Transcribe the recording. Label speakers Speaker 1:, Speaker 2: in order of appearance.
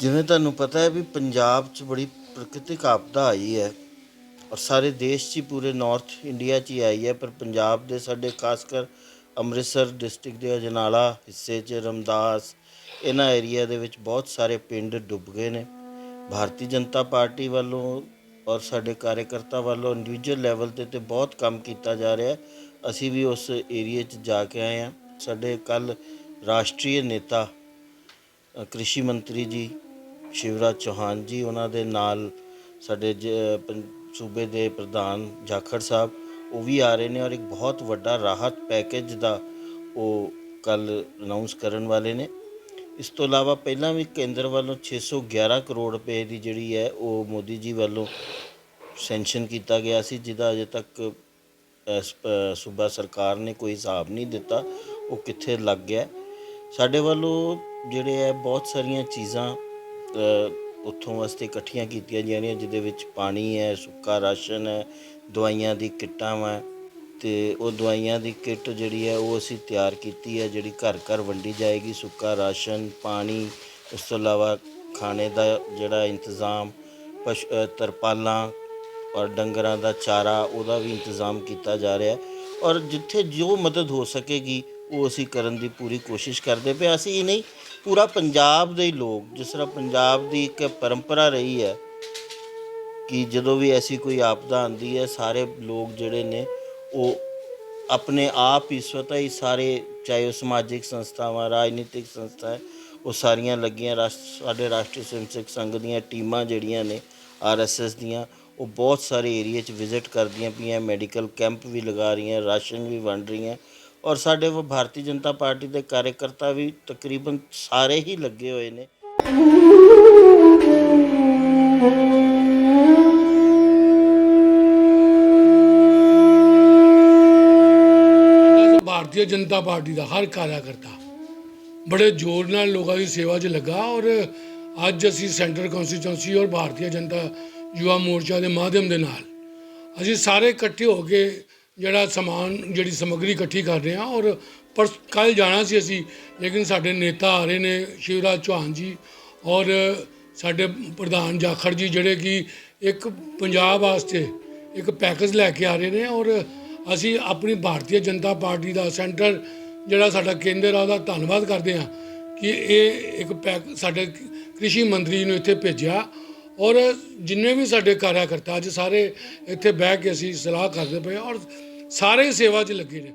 Speaker 1: ਜਿਵੇਂ ਤੁਹਾਨੂੰ ਪਤਾ ਹੈ ਵੀ ਪੰਜਾਬ 'ਚ ਬੜੀ ਪ੍ਰਕਿਰਤਿਕ ਆਪਦਾ ਆਈ ਹੈ ਔਰ ਸਾਰੇ ਦੇਸ਼ 'ਚ ਹੀ ਪੂਰੇ ਨਾਰਥ ਇੰਡੀਆ 'ਚ ਹੀ ਆਈ ਹੈ, ਪਰ ਪੰਜਾਬ ਦੇ ਸਾਡੇ ਖਾਸ ਕਰ ਅੰਮ੍ਰਿਤਸਰ ਡਿਸਟ੍ਰਿਕਟ ਦੇ ਅਜਨਾਲਾ ਹਿੱਸੇ 'ਚ, ਰਮਦਾਸ, ਇਹਨਾਂ ਏਰੀਆ ਦੇ ਵਿੱਚ ਬਹੁਤ ਸਾਰੇ ਪਿੰਡ ਡੁੱਬ ਗਏ ਨੇ। ਭਾਰਤੀ ਜਨਤਾ ਪਾਰਟੀ ਵੱਲੋਂ ਔਰ ਸਾਡੇ ਕਾਰਜਕਰਤਾ ਵੱਲੋਂ ਇੰਡੀਵਿਜੂਅਲ ਲੈਵਲ ਤੇ ਤੇ ਬਹੁਤ ਕੰਮ ਕੀਤਾ ਜਾ ਰਿਹਾ ਹੈ। ਅਸੀਂ ਵੀ ਉਸ ਏਰੀਆ 'ਚ ਜਾ ਕੇ ਆਏ ਹਾਂ। ਸਾਡੇ ਕੱਲ ਰਾਸ਼ਟਰੀ ਨੇਤਾ ਕ੍ਰਿਸ਼ੀ ਮੰਤਰੀ ਜੀ ਸ਼ਿਵਰਾਜ ਚੌਹਾਨ ਜੀ, ਉਹਨਾਂ ਦੇ ਨਾਲ ਸਾਡੇ ਜ- ਸੂਬੇ ਦੇ ਪ੍ਰਧਾਨ ਜਾਖੜ ਸਾਹਿਬ, ਉਹ ਵੀ ਆ ਰਹੇ ਨੇ ਔਰ ਇੱਕ ਬਹੁਤ ਵੱਡਾ ਰਾਹਤ ਪੈਕੇਜ ਦਾ ਉਹ ਕੱਲ ਅਨਾਉਂਸ ਕਰਨ ਵਾਲੇ ਨੇ। ਇਸ ਤੋਂ ਇਲਾਵਾ ਪਹਿਲਾਂ ਵੀ ਕੇਂਦਰ ਵੱਲੋਂ 611 ਕਰੋੜ ਰੁਪਏ ਦੀ ਜਿਹੜੀ ਹੈ ਉਹ ਮੋਦੀ ਜੀ ਵੱਲੋਂ ਸੈਂਕਸ਼ਨ ਕੀਤਾ ਗਿਆ ਸੀ, ਜਿਹਦਾ ਅਜੇ ਤੱਕ ਸੂਬਾ ਸਰਕਾਰ ਨੇ ਕੋਈ ਹਿਸਾਬ ਨਹੀਂ ਦਿੱਤਾ, ਉਹ ਕਿੱਥੇ ਲੱਗ ਗਿਆ। ਸਾਡੇ ਵੱਲੋਂ ਜਿਹੜੇ ਹੈ ਬਹੁਤ ਸਾਰੀਆਂ ਚੀਜ਼ਾਂ ਉੱਥੋਂ ਵਾਸਤੇ ਇਕੱਠੀਆਂ ਕੀਤੀਆਂ ਜਾ ਰਹੀਆਂ ਜਿਹਦੇ ਵਿੱਚ ਪਾਣੀ ਹੈ, ਸੁੱਕਾ ਰਾਸ਼ਨ ਹੈ, ਦਵਾਈਆਂ ਦੀ ਕਿੱਟਾਂ ਵਾ। ਤੇ ਉਹ ਦਵਾਈਆਂ ਦੀ ਕਿੱਟ ਜਿਹੜੀ ਹੈ, ਉਹ ਅਸੀਂ ਤਿਆਰ ਕੀਤੀ ਹੈ, ਜਿਹੜੀ ਘਰ ਘਰ ਵੰਡੀ ਜਾਏਗੀ, ਸੁੱਕਾ ਰਾਸ਼ਨ, ਪਾਣੀ, ਉਸ ਤੋਂ ਇਲਾਵਾ ਖਾਣੇ ਦਾ ਜਿਹੜਾ ਇੰਤਜ਼ਾਮ, ਪਸ਼ ਤਰਪਾਲਾਂ ਔਰ ਡੰਗਰਾਂ ਦਾ ਚਾਰਾ, ਉਹਦਾ ਵੀ ਇੰਤਜ਼ਾਮ ਕੀਤਾ ਜਾ ਰਿਹਾ ਔਰ ਜਿੱਥੇ ਜੋ ਮਦਦ ਹੋ ਸਕੇਗੀ ਉਹ ਅਸੀਂ ਕਰਨ ਦੀ ਪੂਰੀ ਕੋਸ਼ਿਸ਼ ਕਰਦੇ ਪਏ ਅਸੀਂ ਹੀ ਨਹੀਂ, ਪੂਰਾ ਪੰਜਾਬ ਦੇ ਲੋਕ, ਜਿਸ ਤਰ੍ਹਾਂ ਪੰਜਾਬ ਦੀ ਇੱਕ ਪਰੰਪਰਾ ਰਹੀ ਹੈ ਕਿ ਜਦੋਂ ਵੀ ਐਸੀ ਕੋਈ ਆਪਦਾ ਆਂਦੀ ਹੈ, ਸਾਰੇ ਲੋਕ ਜਿਹੜੇ ਨੇ, ਉਹ ਆਪਣੇ ਆਪ ਹੀ ਸਵਤः ਹੀ ਸਾਰੇ, ਚਾਹੇ ਉਹ ਸਮਾਜਿਕ ਸੰਸਥਾਵਾਂ, ਰਾਜਨੀਤਿਕ ਸੰਸਥਾ ਹੈ ਉਹ ਸਾਰੀਆਂ ਲੱਗੀਆਂ, ਰਾਸ਼ਟ- ਸਾਡੇ ਰਾਸ਼ਟਰੀ ਸਵੈਮਸੇਵਕ ਸੰਘ ਦੀਆਂ ਟੀਮਾਂ ਜਿਹੜੀਆਂ ਨੇ ਆਰਐਸਐਸ ਦੀਆਂ, ਉਹ ਬਹੁਤ ਸਾਰੇ ਏਰੀਆ 'ਚ ਵਿਜ਼ਿਟ ਕਰਦੀਆਂ ਪਈਆਂ, ਮੈਡੀਕਲ ਕੈਂਪ ਵੀ ਲਗਾ ਰਹੀਆਂ, ਰਾਸ਼ਨ ਵੀ ਵੰਡ ਰਹੀਆਂ ਔਰ ਸਾਡੇ ਭਾਰਤੀ ਜਨਤਾ ਪਾਰਟੀ ਦੇ ਕਾਰਜਕਰਤਾ ਵੀ ਤਕਰੀਬਨ ਸਾਰੇ ਹੀ ਲੱਗੇ ਹੋਏ ਨੇ।
Speaker 2: ਭਾਰਤੀ ਜਨਤਾ ਪਾਰਟੀ ਦਾ ਹਰ ਕਾਰਿਆਕਰਤਾ ਬੜੇ ਜ਼ੋਰ ਨਾਲ ਲੋਕਾਂ ਦੀ ਸੇਵਾ 'ਚ ਲੱਗਾ ਔਰ ਅੱਜ ਅਸੀਂ ਸੈਂਟਰ ਕਨਸਟੀਚੁਐਂਸੀ ਔਰ ਭਾਰਤੀ ਜਨਤਾ ਯੁਵਾ ਮੋਰਚਾ ਦੇ ਮਾਧਿਅਮ ਦੇ ਨਾਲ ਅਸੀਂ ਸਾਰੇ ਇਕੱਠੇ ਹੋ ਕੇ ਜਿਹੜਾ ਸਮਾਨ, ਜਿਹੜੀ ਸਮੱਗਰੀ ਇਕੱਠੀ ਕਰ ਰਹੇ ਹਾਂ ਔਰ ਪਰ ਕੱਲ ਜਾਣਾ ਸੀ ਅਸੀਂ, ਲੇਕਿਨ ਸਾਡੇ ਨੇਤਾ ਆ ਰਹੇ ਨੇ ਸ਼ਿਵਰਾਜ ਚੌਹਾਨ ਜੀ ਔਰ ਸਾਡੇ ਪ੍ਰਧਾਨ ਜਾਖੜ ਜੀ ਜਿਹੜੇ ਕਿ ਇੱਕ ਪੰਜਾਬ ਵਾਸਤੇ ਇੱਕ ਪੈਕੇਜ ਲੈ ਕੇ ਆ ਰਹੇ ਨੇ ਔਰ ਅਸੀਂ ਆਪਣੀ ਭਾਰਤੀ ਜਨਤਾ ਪਾਰਟੀ ਦਾ ਸੈਂਟਰ ਜਿਹੜਾ ਸਾਡਾ ਕੇਂਦਰ ਆ ਉਹਦਾ ਧੰਨਵਾਦ ਕਰਦੇ ਹਾਂ ਕਿ ਇਹ ਇੱਕ ਪੈਕ, ਸਾਡੇ ਕ੍ਰਿਸ਼ੀ ਮੰਤਰੀ ਨੂੰ ਇੱਥੇ ਭੇਜਿਆ ਔਰ ਜਿੰਨੇ ਵੀ ਸਾਡੇ ਕਾਰਿਆਕਰਤਾ ਅੱਜ ਸਾਰੇ ਇੱਥੇ ਬਹਿ ਕੇ ਅਸੀਂ ਸਲਾਹ ਕਰਦੇ ਪਏ ਔਰ ਸਾਰੇ ਸੇਵਾ 'ਚ ਲੱਗੇ ਨੇ।